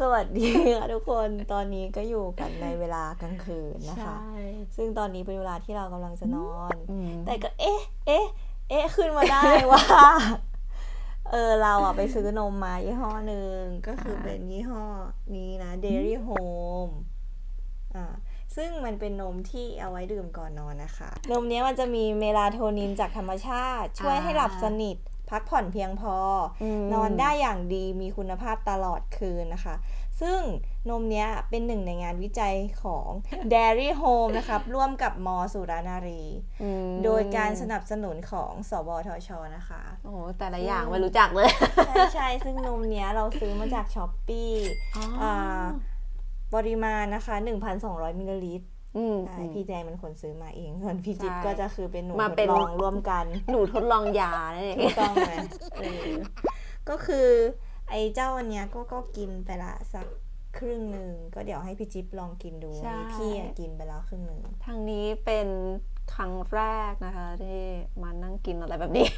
สวัสดีค่ะทุกคนตอนนี้ก็อยู่กันในเวลากลางคืนนะคะ ซึ่งตอนนี้เป็นเวลาที่เรากำลังจะนอนอืมแต่ก็เอ๊ะ เอ๊ะ เอ๊ะ ขึ้นมาได้ว่า เออเราอะไปซื้อนมมายี่ห้อหนึ่งก็คือเป็นยี่ห้อนี้นะ Dairy Home อ่าซึ่งมันเป็นนมที่เอาไว้ดื่มก่อนนอนนะคะ นมเนี้ยมันจะมีเมลาโทนินจากธรรมชาติ ช่วยให้หลับสนิท พักผ่อนเพียงพออมนอนได้อย่างดีมีคุณภาพตลอดคืนนะคะ ซึ่งนมเนี้ยเป็นหนึ่งในงานวิจัยของ Dairy Home นะครับ ร่วมกับมสุรานารีอืมโดยการสนับสนุนของสวทช นะคะ โอ้โห แต่ละอย่างไม่รู้จักเลย ใช่ใช่ซึ่งนมเนี้ยเราซื้อมาจากช้อปปี้าปริมาณนะคะ 1,200มิลลิลิตร อืม ใช่อืมพี่แจงเป็นคนซื้อมาเองส่วนพี่จิ๊บใช่ก็จะคือเป็นหนูมาทเป็ดน ลองร่วมกัน หนูทดลองยานั่นเอง ถูกต้องไหมเออก็คือไอ้เจ้าอันเนี้ยก็ก็กินไปละสักครึ่งหนึ่งก็เดี๋ยวให้พี่จิ๊บลองกินดูใช่วันนี้พี่อะกินไปแล้วครึ่งหนึ่งทางนี้เป็นครั้งแรกนะคะ ที่มานั่งกินอะไรแบบนี้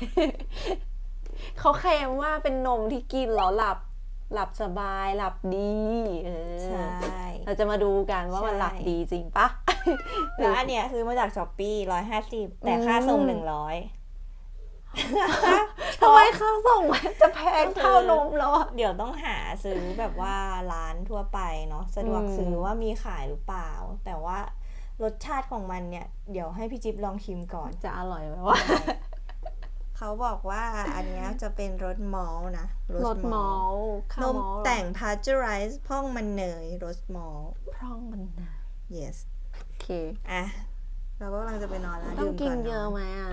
เขาเคลมว่าเป็นนมที่กินแล้วหลับ หลับสบายหลับดี เออใช่ เราจะมาดูกันว่ามันใช่หลับดีจริงปะ แล้วอันเนี้ยซื้อมาจากช้อปปี้ร้อยห้าสิบแต่ค่าส่งอืมหนึ่งร้อยทำไมค่าส่งมันจะแพงเท่านมแล้วอะเดี๋ยวต้องหาซื้อแบบว่าร้านทั่วไปเนาะสะดวกอืมซื้อว่ามีขายหรือเปล่า แต่ว่ารสชาติของมันเนี่ย เดี๋ยวให้พี่จิ๊บลองชิมก่อนจะอร่อยไหมวะเขาบอกว่าอันเนี้ยจะเป็นรสมอลต์นะรสมอลต์นข้าวมมอลต์แต่งพาสเจอไรส์พ่องมันเนยรสมอลต์พร่องมันนะ yes โอเค อะ เราก็กำลังจะไปนอนแล้วต้องดื่มกินก่อนเยอะนอนไหมอะ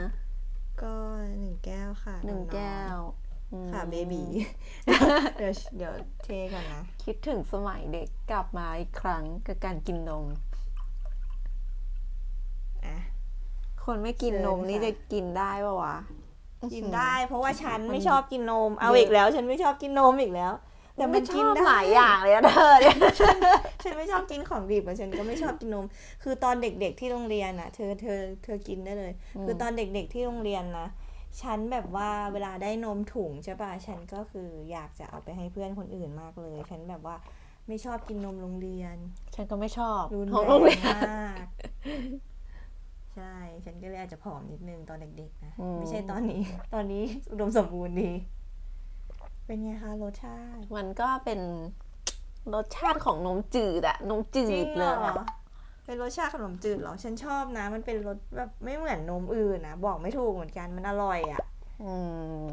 ก็หนึ่งแก้วค่ะหนึ่งอๆแก้วอืมค่ะเบบีเดี๋ยวเดี๋ยวเทก่อนนะ คิดถึงสมัยเด็กกลับมาอีกครั้งกับการกินนม อะ คนไม่กินนมเชิญนี่ค่ะจะกินได้ปะวะ กินได้ เพราะว่าฉันมันไม่ชอบกินนม เอาเยอะอีกแล้ว ฉันไม่ชอบกินนมอีกแล้ว แต่มันชกินอบได้หลายอย่างเลยอะเธอเนี่ยฉันไม่ชอบกินของดิบอะฉันก็ไม่ชอบกินนม คือตอนเด็กๆที่โรงเรียนอะเธอเธอเธอกินได้เลยอืมคือตอนเด็กๆที่โรงเรียนนะฉันแบบว่าเวลาได้นมถุงใช่ป่ะฉันก็คืออยากจะเอาไปให้เพื่อนคนอื่นมากเลย ฉันแบบว่าไม่ชอบกินนมโรงเรียน ฉันก็ไม่ชอบรุนของแรโรงเรียงนมากใช่ ฉันก็เลยอาจจะผอมนิดนึงตอนเด็กๆนะอืมไม่ใช่ตอนนี้ ตอนนี้อุดมสมบูรณ์ดี เป็นไงคะรสชาติ มันก็เป็นรสชาติของนมจืดอะนมจืจริดงเลเหรยออะเป็นรสชาติขนมจืดเหรอ ฉันชอบนะ มันเป็นรสแบบไม่เหมือนนมอื่นนะ บอกไม่ถูกเหมือนกัน มันอร่อยอะ่ะอืม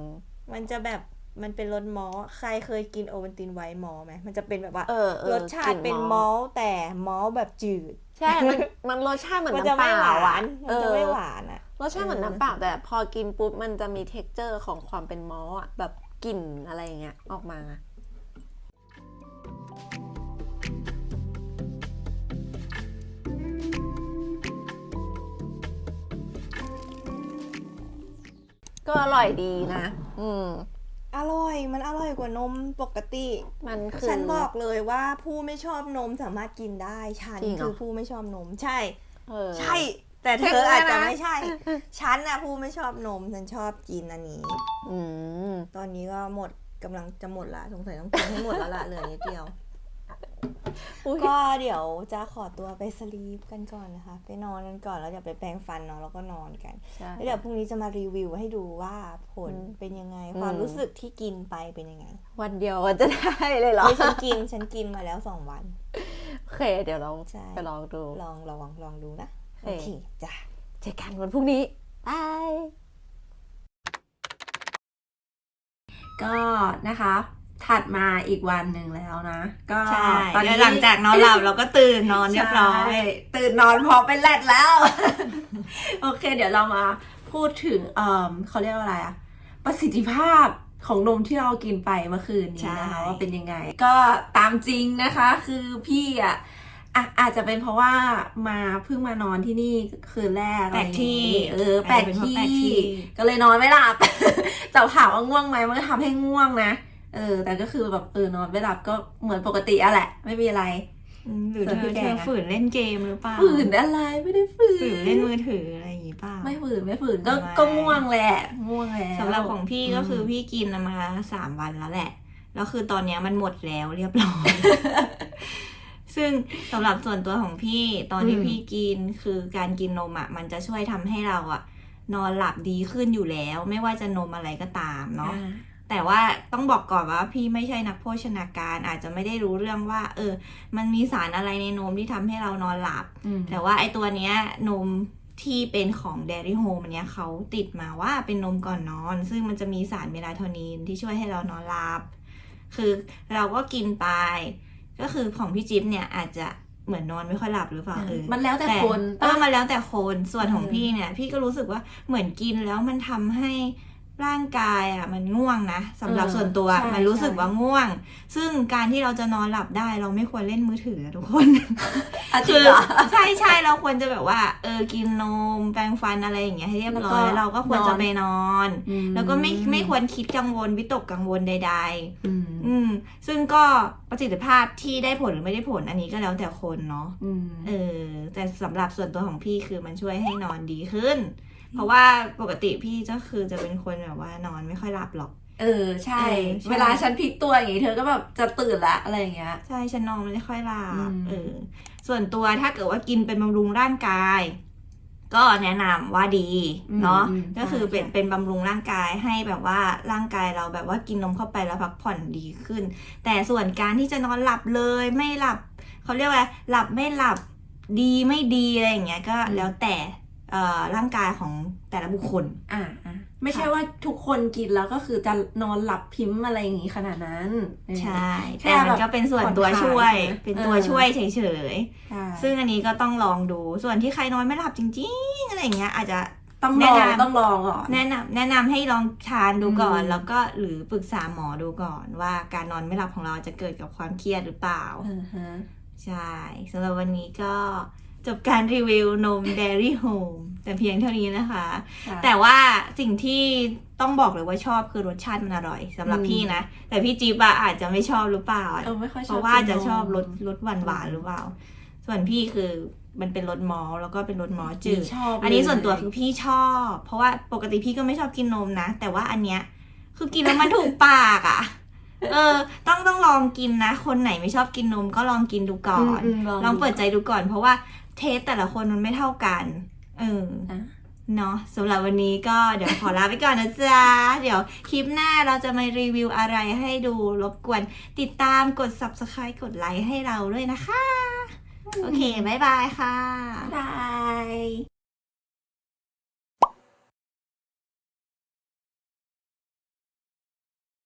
มันจะแบบ มันเป็นรสมอลต์ใครเคยกินโอวัลตินไวท์มอลต์ไหม มันจะเป็นแบบว่าเออเออรสชาติเป็นมอลต์แต่มอลต์แบบจืด ใช่ มันมันรสชาติเหมือนมันจะน้ำเปไม่หล่าวาอะนมันจะไม่หวานอะรสชาติเหมือนน้ำเปล่าแต่พอกินปุ๊บมันจะมีเท็กเจอร์ของความเป็นมอลต์อะแบบ กลิ่นอะไรอย่างเงี้ยออกมา ก็อร่อยดีนะ อืม อร่อยมันอร่อยกว่านมปกติ มันคือ ฉันบอกเลยว่าผู้ไม่ชอบนมสามารถกินได้ ฉันจริงเหรอ คือผู้ไม่ชอบนม ใช่ เออ ใช่ แต่เธเห็นอไหมอาจจะนะไม่ใช่ ฉันนะผู้ไม่ชอบนม ฉันชอบกินอันนี้อืมตอนนี้ก็หมดกำลังจะหมดละสงสัยต้องกินให้หมดแล้วละเหลือนิดเดียวอุ๊ยก็เดี๋ยวจะขอตัวไปสลีปกันก่อนนะคะ ไปนอนกันก่อนแล้วเดี๋ยวไปแปรงฟันเนาะแล้วก็นอนกันใช่ แล้วเดี๋ยวพรุ่งนี้จะมารีวิวให้ดูว่าผลอืมเป็นยังไงอืมความรู้สึกที่กินไปเป็นยังไงวันเดียวก็จะได้เลยเหรอ เฮ้ยฉันกินฉันกินมาแล้วสองวัน โอเค เดี๋ยวลองใช่ ไปลองดู ลองลองลองดูนะ โอโอเคเคจ้ะเจอกันวันพรุ่งนี้บายก็นะคะถัดมาอีกวันหนึ่งแล้วนะ ก็ใช่ตอนนี้หลังจากนอนหลับเราก็ตื่นนอนเรียบร้อยใช่ตื่นนอนพร้อมเป็นแรดแล้ว โอเค เดี๋ยวเรามาพูดถึงเอ่อเขาเรียกว่าอะไรอะประสิทธิภาพของนมที่เรากินไปเมื่อคืนนี้นะคะใช่ว่าเป็นยังไง ก็ตามจริงนะคะ คือพี่อะ อะอาจจะเป็นเพราะว่ามาเพิ่งมานอนที่นี่คืนแรกอะไรอย่างงี้เออแปลกเป็นเพราะที่แปลกที่ ก็เลยนอนไม่หลับแต่ถามว่าง่วงไหมมันก็ทำให้ง่วงนะเออ แต่ก็คือแบบเออนอนไม่หลับก็เหมือนปกติอะแหละ ไม่มีอะไรอืมหรือส่วนเธพี่อแกเธออะฝืนเล่นเกมหรือเปล่าฝืนอะไรไม่ได้ฝืนฝืนเล่นมือถืออะไรอย่างงี้เปล่าไม่ฝืนไม่ฝืนก็ไม่ก็ง่วงแหละง่วงแล้วสำหรับของพี่ก็คืออมพี่กินมาสามวันแล้วแหละแล้วคือตอนเนี้ยมันหมดแล้วเรียบร้อย ซึ่งสำหรับส่วนตัวของพี่ตอนที่อืมพี่กินคือการกินนมอะมันจะช่วยทำให้เราอะ นอนหลับดีขึ้นอยู่แล้ว ไม่ว่าจะนมอะไรก็ตามเนาะอ่าแต่ว่าต้องบอกก่อนว่าพี่ไม่ใช่นักโภชนาการอาจจะไม่ได้รู้เรื่องว่า เออ มันมีสารอะไรในนมที่ทำให้เรานอนหลับอืมแต่ว่าไอตัวเนี้ยนมที่เป็นของ Dairy Home อันเนี้ยเขาติดมาว่าเป็นนมก่อนนอน ซึ่งมันจะมีสารเมลาโทนินที่ช่วยให้เรานอนหลับ คือเราก็กินไป ก็คือของพี่จิ๊บเนี่ยอาจจะเหมือนนอนไม่ค่อยหลับหรือเปล่าเออมันแล้วแต่คนเออมันแล้วแต่คนส่วนของเออพี่เนี่ย พี่ก็รู้สึกว่าเหมือนกินแล้วมันทำให้ ร่างกายอะมันง่วงนะสำหรับส่วนตัวใช่มันรู้สึกใช่ว่าง่วง ซึ่งการที่เราจะนอนหลับได้เราไม่ควรเล่นมือถืออะทุกคนอะจริคืงอเหรอใช่ใช่เราควรจะแบบว่า เออกินนมแปรงฟันอะไรอย่างเงี้ยให้เรียบร้อยแล้แล้ววก็เราก็ควรนอนจะไปนอนอืแล้วก็ไม่ไม่ควรคิดกังวลวิตกกังวลใดๆอืมอืมซึ่งก็ประสิทธิภาพที่ได้ผลหรือไม่ได้ผลอันนี้ก็แล้วแต่คนเนาะอืมเออแต่สำหรับส่วนตัวของพี่คือมันช่วยให้นอนดีขึ้น เพราะว่าปกติพี่ก็คือจะเป็นคนแบบว่านอนไม่ค่อยหลับหรอก เออใช่เออใช่ เวลาฉันพลิกตัวอย่างงี้เธอก็แบบจะตื่นละอะไรอย่างเงี้ย ใช่ฉันนอนไม่ค่อยหลัอืบมเออส่วนตัวถ้าเกิดว่ากินเป็นบำรุงร่างกาย ก็แนะนำว่าดีเนาะอืมก็คือเป็นใช่เป็นบำรุงร่างกายให้แบบว่าร่างกายเราแบบว่ากินนมเข้าไปแล้วพักผ่อนดีขึ้น แต่ส่วนการที่จะนอนหลับเลยไม่หลับเขาเรียกว่าหลับไม่หลับดีไม่ดีอะไรอย่างเงี้ยก็แล้วแต่เอ่อ ร่างกายของแต่ละบุคคล อ่าอะไม่ใช่ว่าทุกคนกินแล้วก็คือจะนอนหลับพิมพ์อะไรอย่างงี้ขนาดนั้นเออใช่แค่แต่มันแบบก็เป็นส่วนตัวผ่อนคลายช่วยใช่ไหมเป็นตัวเออช่วยเฉยใช่ๆซึ่งอันนี้ก็ต้องลองดู ส่วนที่ใครนอนไม่หลับจริง ๆ อะไรอย่างเงี้ยอาจจะต้องแนะลองนำต้องลองก่อนแนะนำแนะนำให้ลองทานดูก่อนอืมแล้วก็หรือปรึกษาหมอดูก่อนว่าการนอนไม่หลับของเราจะเกิดกับความเครียดหรือเปล่าอือฮะใช่สำหรับวันนี้ก็ จบการรีวิวนม Dairy Home แต่เพียงเท่านี้นะคะค่ะแต่ว่าสิ่งที่ต้องบอกเลยว่าชอบคือรสชาติมันอร่อยสำหรับอืมพี่นะ แต่พี่จี๊บอะอาจจะไม่ชอบหรือเปล่าเออไม่ค่อยชอบเพราะว่ากินจะชอบนมรสรสหวานหวานๆหรือเปล่า ส่วนพี่คือมันเป็นรสมอลต์แล้วก็เป็นรสมอลต์จืดชอบอันนี้เลยส่วนตัวคือพี่ชอบ เพราะว่าปกติพี่ก็ไม่ชอบกินนมนะ แต่ว่าอันเนี้ยคือกินแล้วมันถูกปากอะ่ะเออ ต้องต้องลองกินนะ คนไหนไม่ชอบกินนมก็ลองกินดูก่อนมมลองเปิดใจดูก่อน เพราะว่า เทสแต่ละคนมันไม่เท่ากัน เอออะเนาะสำหรับวันนี้ก็เดี๋ยวขอลาไปก่อนนะจ๊ะ เดี๋ยวคลิปหน้าเราจะมารีวิวอะไรให้ดูรบกวน ติดตามกด subscribe กดไลค์ให้เราด้วยนะคะ โอเค บ๊ายบายค่ะ บาย